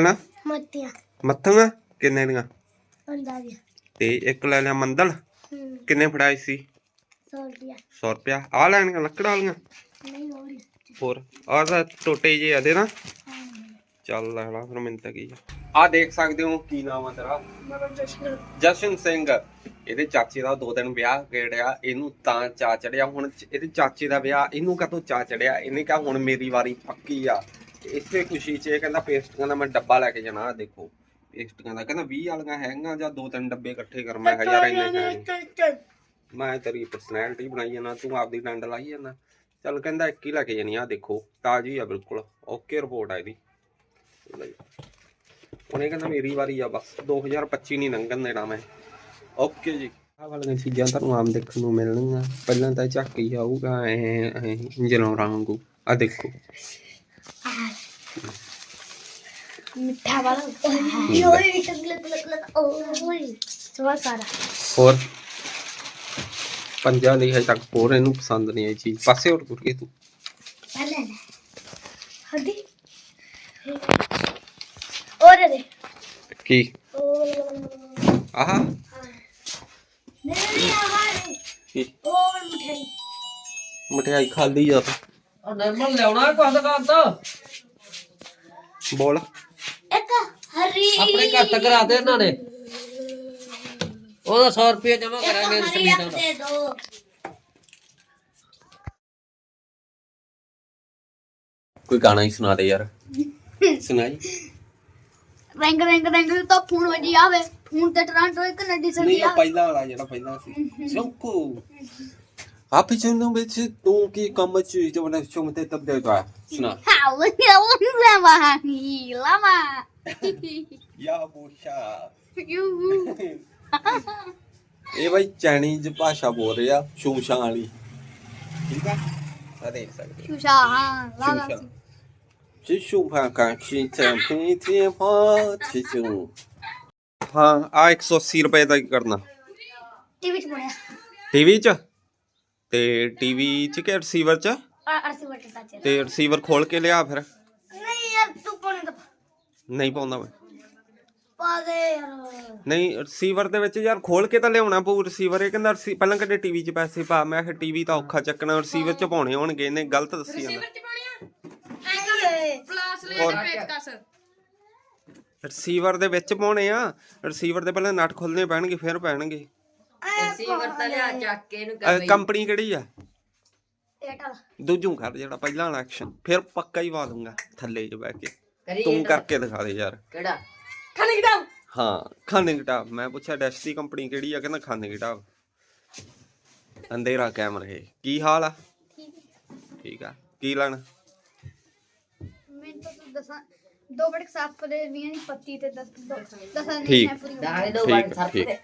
ਹਨਾ? ਮੱਤੀਆਂ। ਮੱਥਾਂ ਕਿੰਨੇ ਦੀਆਂ? ਵੀ ਤੇ ਇੱਕ ਲੈ ਲਿਆ ਮੰਦਲ ਹੂੰ। ਕਿੰਨੇ ਫੜਾਏ ਸੀ? ਸੌ ਰੁਪਿਆ 100 ਰੁਪਿਆ ਆ ਲੈਣੀਆਂ ਲੱਕੜਾਂ ਵਾਲੀਆਂ? ਨਹੀਂ ਹੋਰ ਆਹ ਤਾਂ ਟੋਟੇ ਜੇ ਆ ਦੇ ਨਾ। ਚੱਲ ਲੈ ਲਾ ਫਿਰ ਮੈਨੂੰ ਤਾਂ ਕੀ ਆ। ਦੇਖ ਸਕਦੇ ਹੋ ਕੀ ਨਾਮ ਆ ਤੇਰਾ? ਮੇਰਾ ਜਸ਼ਨ। ਜਸ਼ਨ ਸਿੰਘ। ਇਹਦੇ ਚਾਚੇ ਦਾ ਦੋ ਦਿਨ ਵਿਆਹ ਗੇੜਿਆ ਇਹਨੂੰ ਤਾਂ ਚਾ ਚੜਿਆ। ਹੁਣ ਇਹਦੇ ਚਾਚੇ ਦਾ ਵਿਆਹ ਇਹਨੂੰ ਕਾਹਤੋਂ ਚਾ ਚੜਿਆ? ਇਹਨੇ ਕਿਹਾ ਹੁਣ ਮੇਰੀ ਵਾਰੀ ਪੱਕੀ ਆ। ਇਸੇ ਖੁਸ਼ੀ 'ਚ ਇਹ ਕਹਿੰਦਾ ਪੇਸਟੀਆਂ ਦਾ ਮੈਂ ਡੱਬਾ ਲੈ ਕੇ ਜਾਣਾ ਆਹ ਦੇਖੋ। ਪੇਸਟੀਆਂ ਦਾ ਕਹਿੰਦਾ 20 ਵਾਲੀਆਂ ਹੈਗੀਆਂ ਜਾਂ ਦੋ ਤਿੰਨ ਡੱਬੇ ਇਕੱਠੇ ਕਰ ਮੈਂ ਕਿਹਾ ਯਾਰ ਇੰਨੇ ਹੈ ਨੀ। ਮੈਂ ਤੇਰੀ ਪਰਸਨੈਲਿਟੀ ਬਣਾਈ ਜਾਣਾ ਤੂੰ ਆਪਦੀ ਡੰਡ ਲਾਈ ਜਾਣਾ ਚੱਲ ਕਹਿੰਦਾ ਇੱਕ ਹੀ ਲੈ ਕੇ ਜਾਣੀ ਆ ਦੇਖੋ ਤਾਜੀ ਆ ਬਿਲਕੁਲ। ਓਕੇ ਰਿਪੋਰਟ ਆ ਇਹਦੀ। ਲੈ। ਜੀ। ਹੁਣ ਇਹ ਕਹਿੰਦਾ ਮੇਰੀ ਵਾਰੀ ਆ ਬਸ 2025 ਨਹੀਂ ਲੰਘਣ ਦੇਣਾ ਮੈਂ। ਓਕੇ ਜੀ। ਆਹ ਵਾਲੀਆਂ ਚੀਜ਼ਾਂ ਤੁਹਾਨੂੰ ਆਮ ਦੇਖਣ ਨੂੰ ਮਿਲਣਗੀਆਂ। ਪਹਿਲਾਂ ਤਾਂ ਝਾਕੀ ਆਊਗਾ ਐ ਇੰਜਨੋਂ ਵਾਂਗੂ। ਆ ਦੇਖੋ। ਮਿੱਠਾ ਵਾਲਾ ਓਏ ਚੰਗਲੇ ਤਲਕ ਓਏ ਸਵਾ ਸਾਰਾ। ਹੋਰ? ਪੰਜਾਂ ਦੀ ਹੈ ਤੱਕ ਹੋਰ ਇਹਨੂੰ ਪਸੰਦ ਨਹੀਂ ਆਈ ਚੀਜ਼। ਪਾਸੇ ਹੋਰ ਕੁਰਕੀ ਤੂੰ। ਪਹਿਲੇ ਲੈ ਹੱਦੀ ਔਰ ਦੇ ਕੀ? ਆਹ। ਨਹੀਂ ਆਵਾਜ਼ ਕੀ? ਔਰ ਮਿਠਾਈ। ਮਠਿਆਈ ਖਾਲੀ ਜਾ ਤੂੰ। ਉਹ ਨਿਰਮਲ ਲਿਆਉਣਾ ਕੁਝ ਦੁਕਾਨ ਤੋਂ? ਬੋਲ। ਇੱਕ ਹਰੀ ਆਪਣੇ ਘਰ ਤੱਕ ਕਰਾ ਦੇ ਇਹਨਾਂ ਨੇ। ਉਹਦਾ 100 ਰੁਪਏ ਜਮਾ ਕਰਾਂਗੇ ਹਰੀ ਇੱਕ ਦਾ। ਕੋਈ ਗਾਣਾ ਹੀ ਸੁਣਾ ਦੇ ਯਾਰ। ਸੁਣਾਈ। ਰੰਗ ਰੰਗ ਰੰਗ ਤਾਂ ਫੋਨ ਵਜੀ ਆਵੇ। ਫੋਨ ਤੇ ਟਰਾਂਟੋ ਇੱਕ ਨੱਡੀ ਨਹੀਂ ਉਹ ਆਵੇ ਪਹਿਲਾ ਵਾਲਾ ਜਿਹੜਾ ਪਹਿਲਾ ਸੀ। ਸ਼ੌਕੂ। ਆਪੇ ਚੰਨੂ ਵਿੱਚ ਤੂੰ ਕੀ ਕੰਮ ਚ ਜਵਨ ਸ਼ੌਮ ਤੇ ਤਬ ਦੇ ਤਾ ਸੁਣਾ ਹਾਉ ਉਹ ਲਵਾ ਹੀ ਲਵਾ ਯਾ ਬੋਸ਼ਾ ਯੂ ਇਹ ਬਾਈ ਚਾਈਨੀਜ਼ ਭਾਸ਼ਾ ਬੋਲ ਰਿਹਾ ਸ਼ੂਸ਼ਾਂ ਵਾਲੀ ਠੀਕ ਆ ਆ ਦੇਖ ਸਕਦੇ ਸ਼ੂਸ਼ਾ ਹਾਂ ਲਵਾ ਸ਼ੂਸ਼ਾਂ 只胸怕感情在每天花其中ਹਾਂ ਆ 180 ਰੁਪਏ ਦਾ ਕੀ ਕਰਨਾ ਟੀਵੀ ਚ ਬਣਿਆ ਟੀਵੀ 'ਚ ਤੇ ਟੀਵੀ 'ਚ ਕਿ ਰਿਸੀਵਰ 'ਚ? ਸਾਚੇ ਤੇ ਰਿਸੀਵਰ ਖੋਲ ਕੇ ਲਿਆ ਫਿਰ? ਨਹੀਂ ਯਾਰ ਤੂੰ ਪਾਉਣੇ ਦਾ ਨਹੀਂ ਪਾਉਂਦਾ ਮੈਂ। ਪਾ ਦੇ ਯਾਰ। ਨਹੀਂ ਰਿਸੀਵਰ ਦੇ ਵਿੱਚ ਯਾਰ ਖੋਲ ਕੇ ਤਾਂ ਲਿਆਉਣਾ ਪਊ ਰਿਸੀਵਰ ਇਹ ਕਹਿੰਦਾ ਰਿਸੀ- ਪਹਿਲਾਂ ਕਦੇ ਟੀਵੀ 'ਚ ਪੈਸੇ ਪਾ। ਮੈਂ ਕਿਹਾ ਟੀਵੀ ਤਾਂ ਔਖਾ ਚੱਕਣਾ ਰਿਸੀਵਰ 'ਚ ਪਾਉਣੇ ਹੋਣਗੇ ਇਹਨੇ ਗਲਤ ਦੱਸੀ ਜਾਂਦਾ। ਪਲਾਸ ਲੈ ਹੋਰ? ਤੇ ਪੇਚਕਸ ਰਿਸੀਵਰ ਦੇ ਵਿੱਚ ਪਾਉਣੇ ਆ। ਰਿਸੀਵਰ ਦੇ ਪਹਿਲਾਂ ਨਟ ਖੋਲਣੇ ਪੈਣਗੇ ਫਿਰ ਪੈਣਗੇ। ਰਿਸੀਵਰ ਤਾਂ ਲਿਆ ਚੱਕ ਕੇ ਇਹਨੂੰ ਕੰਪਨੀ ਕਿਹੜੀ ਆ? ਏਟਲ ਦੂਜੂ ਕਰ ਜਿਹੜਾ ਪਹਿਲਾਂ ਵਾਲਾ ਐਕਸ਼ਨ ਫਿਰ ਪੱਕਾ ਹੀ ਵਾ ਦੂੰਗਾ ਥੱਲੇ 'ਚ ਬਹਿ ਕੇ। ਕਰੀ ਤੂੰ ਕਰਕੇ ਦਿਖਾ ਦੇ ਯਾਰ। ਕਿਹੜਾ? ਖਾਣੇ ਕਿਦਾਂ ਹਾਂ ਖਾਨੇ ਕਿਤਾਬ ਮੈਂ ਪੁੱਛਿਆ ਡੈਸ਼ ਦੀ ਕੰਪਨੀ ਕਿਹੜੀ ਆ ਕਹਿੰਦਾ ਖਾਨੇ ਕਿਤਾਬ ਅੰਧੇਰਾ ਕੈਮਰੇ ਕੀ ਹਾਲ ਆ? ਠੀਕ ਆ। ਕੀ ਲੈਣਾ? ਮੈਂ ਤਾਂ ਤੂੰ ਦੱਸਾਂ ਦੋ ਬੜਕ ਸਾਫ਼ ਦੇ ਵੀਆਂ ਦੀ ਪੱਤੀ ਤੇ ਦਸ ਦੋ ਦਸਾਂ ਨਹੀਂ ਠੀਕ। ਹੈ ਪੂਰੀ। ਦਾਗ ਦੋ ਠੀਕ ਸੱਤ ਠੀਕ। ਦੇ।